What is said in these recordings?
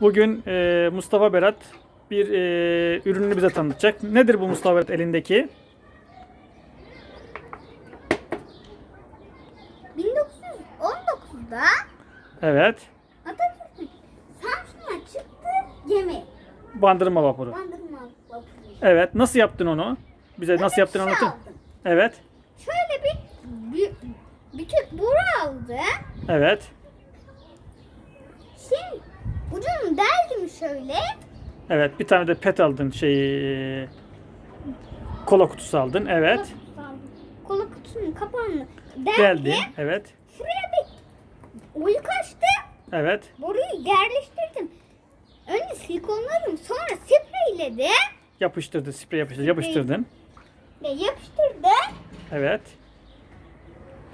Bugün e, Mustafa Berat bir e, ürününü bize tanıtacak. Nedir bu Mustafa Berat elindeki? 1919'da Evet. Atatürk'ün Samsun'a çıktığı gemi. Bandırma vapuru. Bandırma vapuru. Evet. Nasıl yaptın onu? Bize nasıl Öyle yaptığını bir şey aldım. Evet. Şöyle bir, bir bütün boru aldı. Evet. Şöyle. Evet. Bir tane de pet aldın. Şey e, kola kutusu aldın. Evet. Kola kutusunun kapağını deldim. Geldi. Evet. Şuraya bir oyuk açtı. Evet. Boruyu yerleştirdim. Önce silikonladım. Sonra spreyledim. Yapıştırdı. Sprey yapıştırdı. Yapıştırdın. Ve yapıştırdım. Evet.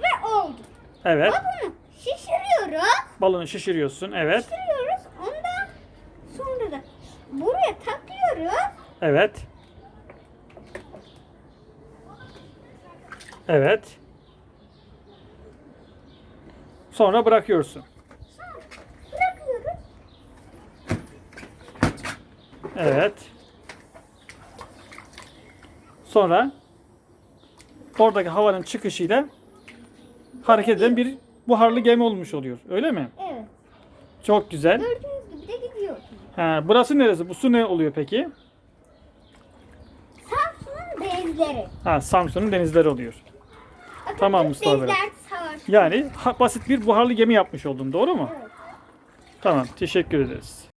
Ve oldu. Evet. Bunu şişiriyoruz. Balonu şişiriyorsun. Evet. Şişiriyoruz. Buraya takıyoruz. Evet. Evet. Sonra bırakıyorsun. Sonra bırakıyoruz. Evet. Sonra oradaki havanın çıkışıyla hareket eden bir buharlı gemi olmuş oluyor. Öyle mi? Evet. Çok güzel. Gördüğünüz. Ha, burası neresi? Bu su ne oluyor peki? Samsun'un denizleri. Ha, Samsun'un denizleri oluyor. Atatürk Tamam Mustafa Bey. Yani ha- basit bir buharlı gemi yapmış oldun. Doğru mu? Evet. Tamam. Teşekkür ederiz.